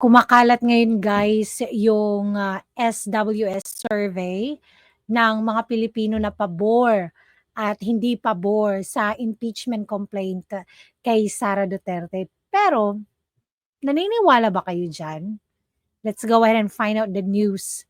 Kumakalat ngayon guys yung ah, SWS survey ng mga Pilipino na pabor at hindi pabor sa impeachment complaint kay Sara Duterte. Pero naniniwala ba kayo dyan? Let's go ahead and find out the news.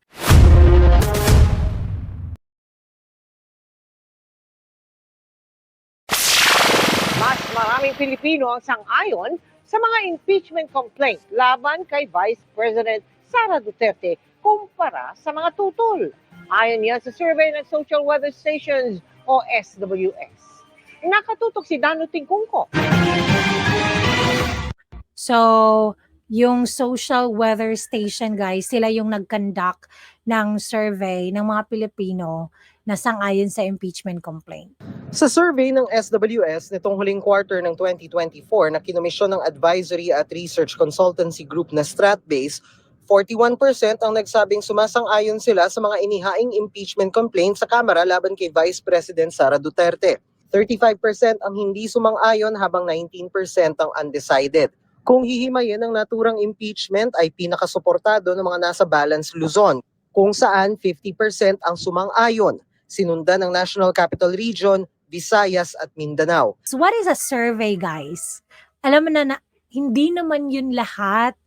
Mas maraming Pilipino ang sang-ayon sa mga impeachment complaint laban kay Vice President Sara Duterte kumpara sa mga tutol. Ayon yan sa survey ng Social Weather Stations o SWS. Nakatutok si Dano Tingkungko. So, yung social weather station guys, sila yung nag-conduct ng survey ng mga Pilipino na sang-ayon sa impeachment complaint. Sa survey ng SWS nitong huling quarter ng 2024 na kinomisyon ng advisory at research consultancy group na Stratbase, 41% ang nagsabing sumasang-ayon sila sa mga inihaing impeachment complaint sa Kamara laban kay Vice President Sara Duterte. 35% ang hindi sumang-ayon habang 19% ang undecided. Kung hihimayin ang naturang impeachment ay pinakasuportado ng mga nasa Balance Luzon, kung saan 50% ang sumang-ayon, sinundan ng National Capital Region, Visayas at Mindanao. So what is a survey, guys? Alam mo na, na hindi naman yun lahat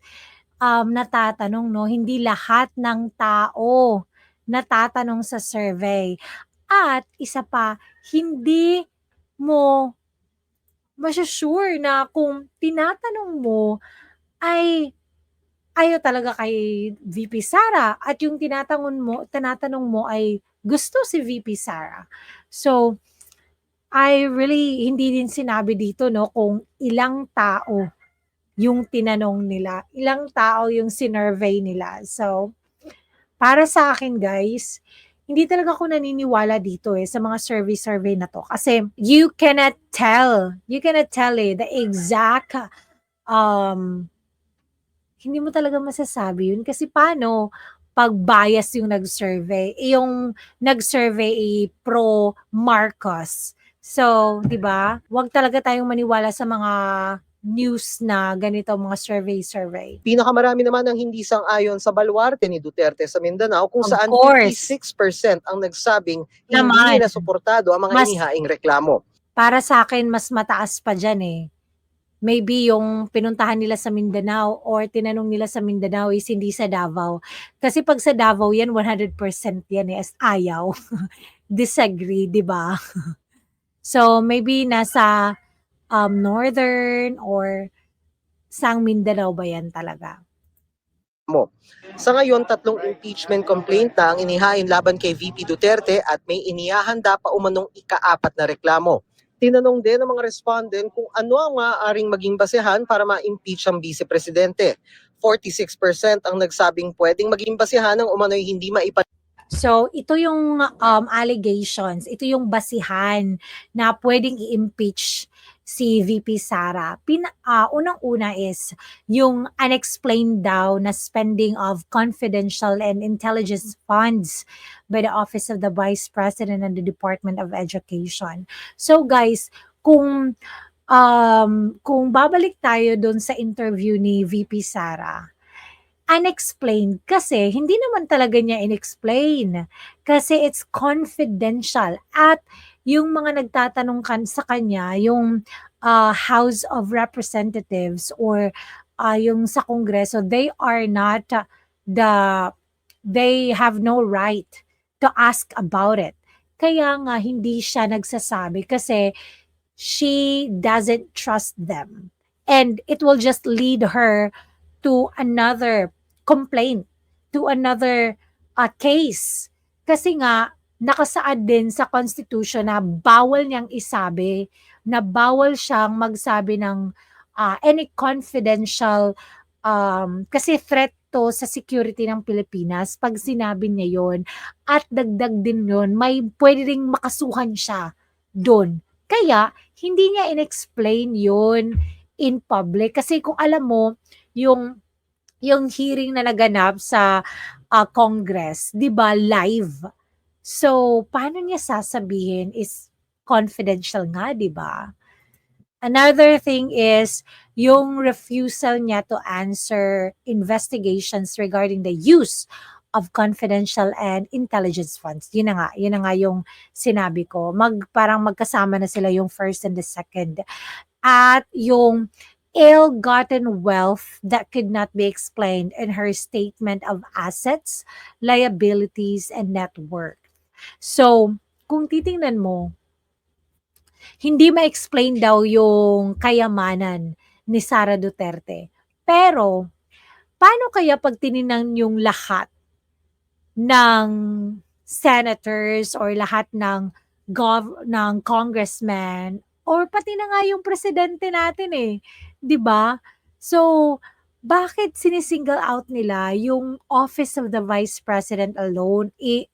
um, natatanong, no? Hindi lahat ng tao natatanong sa survey. At isa pa, hindi mo masyasure na kung tinatanong mo ay ayaw talaga kay VP Sara at yung tinatanong mo, tinatanong mo ay gusto si VP Sara. So, I really hindi din sinabi dito no kung ilang tao yung tinanong nila, ilang tao yung sinurvey nila. So, para sa akin guys, hindi talaga ako naniniwala dito eh sa mga survey-survey na to kasi you cannot tell, you cannot tell eh the exact um hindi mo talaga masasabi yun kasi paano pag bias yung nag-survey, eh, yung nag-survey pro Marcos. So, 'di ba? Huwag talaga tayong maniwala sa mga news na ganito mga survey-survey. Pinakamarami naman ang hindi sang-ayon sa baluarte ni Duterte sa Mindanao kung Of saan course. 56% ang nagsabing hindi Naman. nila suportado ang mga Mas- inihaing reklamo. Para sa akin mas mataas pa diyan eh. Maybe yung pinuntahan nila sa Mindanao or tinanong nila sa Mindanao is hindi sa Davao. Kasi pag sa Davao yan 100% yan eh as ayaw. Disagree, 'di ba? so maybe nasa um, northern or sang Mindanao ba yan talaga? Sa ngayon, tatlong impeachment complaint na ang inihain laban kay VP Duterte at may inihahanda pa umanong ikaapat na reklamo. Tinanong din ng mga respondent kung ano ang maaaring maging basehan para ma-impeach ang vice presidente. 46% ang nagsabing pwedeng maging basehan ng umano'y hindi maipan So, ito yung um, allegations, ito yung basihan na pwedeng i-impeach si VP Sara. Pina, ah, unang-una is yung unexplained daw na spending of confidential and intelligence funds by the Office of the Vice President and the Department of Education. So guys, kung um, kung babalik tayo doon sa interview ni VP Sara, unexplained kasi hindi naman talaga niya inexplain kasi it's confidential at yung mga nagtatanong kan sa kanya yung uh, House of Representatives or uh, yung sa Kongreso they are not the they have no right to ask about it kaya nga hindi siya nagsasabi kasi she doesn't trust them and it will just lead her to another complaint, to another uh, case. Kasi nga, nakasaad din sa Constitution na bawal niyang isabi, na bawal siyang magsabi ng uh, any confidential, um, kasi threat to sa security ng Pilipinas pag sinabi niya yon at dagdag din yon may pwede ring makasuhan siya doon. Kaya, hindi niya inexplain yon in public. Kasi kung alam mo, yung yung hearing na naganap sa uh, Congress, 'di ba, live. So, paano niya sasabihin is confidential nga, 'di ba? Another thing is yung refusal niya to answer investigations regarding the use of confidential and intelligence funds. Yun na nga, yun na nga yung sinabi ko. Mag, parang magkasama na sila yung first and the second. At yung ill-gotten wealth that could not be explained in her statement of assets, liabilities, and net worth. So, kung titingnan mo, hindi ma-explain daw yung kayamanan ni Sara Duterte. Pero, paano kaya pag tininan yung lahat ng senators or lahat ng gov ng congressman or pati na nga yung presidente natin eh, 'di ba? So, bakit sinisingle out nila yung office of the vice president alone eh,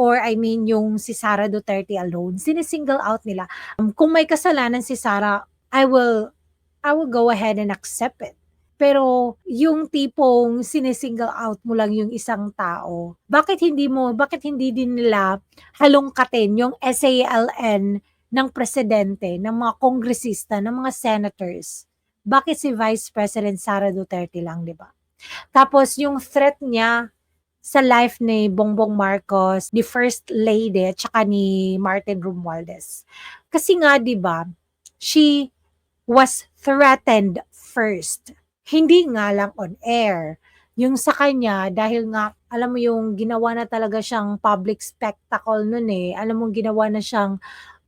or I mean yung si Sara Duterte alone, sinisingle out nila. Um, kung may kasalanan si Sara, I will I will go ahead and accept it. Pero yung tipong sinisingle out mo lang yung isang tao, bakit hindi mo, bakit hindi din nila halongkatin yung SALN ng presidente, ng mga kongresista, ng mga senators? Bakit si Vice President Sara Duterte lang, di ba? Tapos yung threat niya sa life ni Bongbong Marcos, ni First Lady, at saka ni Martin Romualdez. Kasi nga, di ba, she was threatened first. Hindi nga lang on air. Yung sa kanya, dahil nga, alam mo yung ginawa na talaga siyang public spectacle nun eh. Alam mo, ginawa na siyang,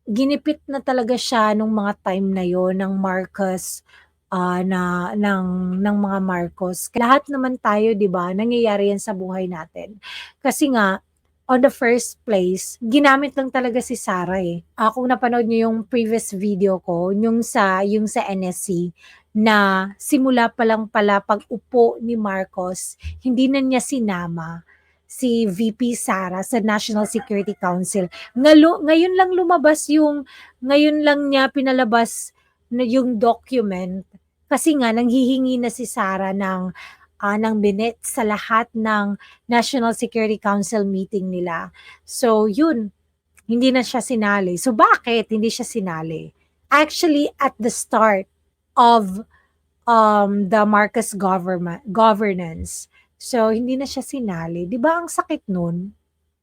ginipit na talaga siya nung mga time na yon ng Marcos, ah, na ng ng mga Marcos. Lahat naman tayo, 'di ba? Nangyayari 'yan sa buhay natin. Kasi nga on the first place, ginamit lang talaga si Sara eh. Kung napanood niyo yung previous video ko, yung sa yung sa NSC na simula pa lang pala pag-upo ni Marcos, hindi na niya sinama si VP Sara sa National Security Council. Ngalo, ngayon lang lumabas yung ngayon lang niya pinalabas na yung document kasi nga nanghihingi na si Sara ng ah, ng minutes sa lahat ng National Security Council meeting nila. So yun, hindi na siya sinali. So bakit hindi siya sinali? Actually at the start of um the Marcos government governance. So hindi na siya sinali. 'Di ba ang sakit nun?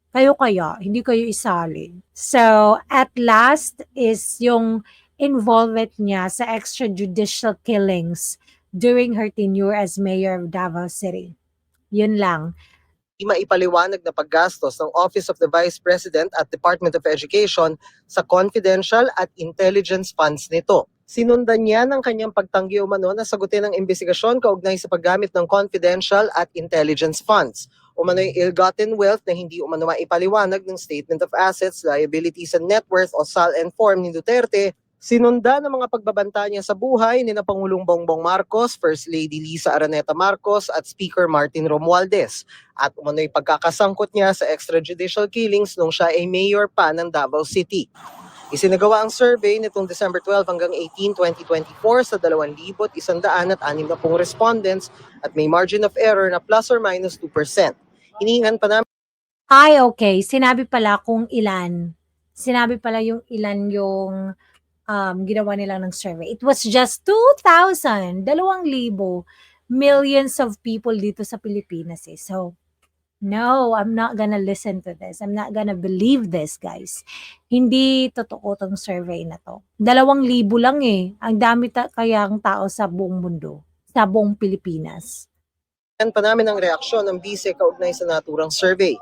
Kayo kaya, hindi kayo isali. So at last is yung involvement niya sa extrajudicial killings during her tenure as mayor of Davao City. Yun lang. Di maipaliwanag na paggastos ng Office of the Vice President at Department of Education sa confidential at intelligence funds nito. Sinundan niya ng kanyang pagtanggi umano na sagutin ang investigasyon kaugnay sa paggamit ng confidential at intelligence funds. Umano yung ill-gotten wealth na hindi umano maipaliwanag ng Statement of Assets, Liabilities and Net Worth o SAL and Form ni Duterte Sinunda ng mga pagbabanta niya sa buhay ni na Pangulong Bongbong Marcos, First Lady Lisa Araneta Marcos at Speaker Martin Romualdez. At umano'y pagkakasangkot niya sa extrajudicial killings nung siya ay mayor pa ng Davao City. Isinagawa ang survey nitong December 12 hanggang 18, 2024 sa 2,160 respondents at may margin of error na plus or minus 2%. Hinihingan pa namin Ay, okay. Sinabi pala kung ilan. Sinabi pala yung ilan yung um, ginawa nila ng survey. It was just 2,000, 2,000 millions of people dito sa Pilipinas eh. So, no, I'm not gonna listen to this. I'm not gonna believe this, guys. Hindi totoo tong survey na to. Dalawang libo lang eh. Ang dami ta- kaya ang tao sa buong mundo, sa buong Pilipinas. pa namin ang reaksyon ng bise kaugnay sa naturang survey.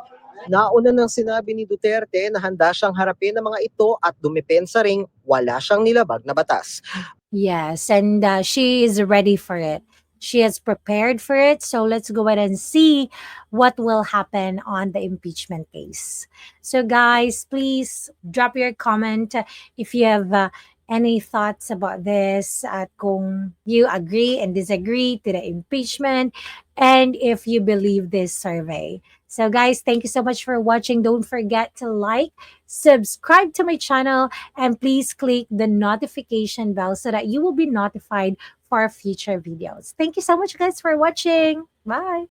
Nauna nang sinabi ni Duterte na handa siyang harapin ang mga ito at dumepensa ring wala siyang nilabag na batas. Yes, and uh, she is ready for it. She has prepared for it. So let's go ahead and see what will happen on the impeachment case. So, guys, please drop your comment if you have uh, any thoughts about this, at kung you agree and disagree to the impeachment, and if you believe this survey. So, guys, thank you so much for watching. Don't forget to like, subscribe to my channel, and please click the notification bell so that you will be notified for future videos. Thank you so much, guys, for watching. Bye.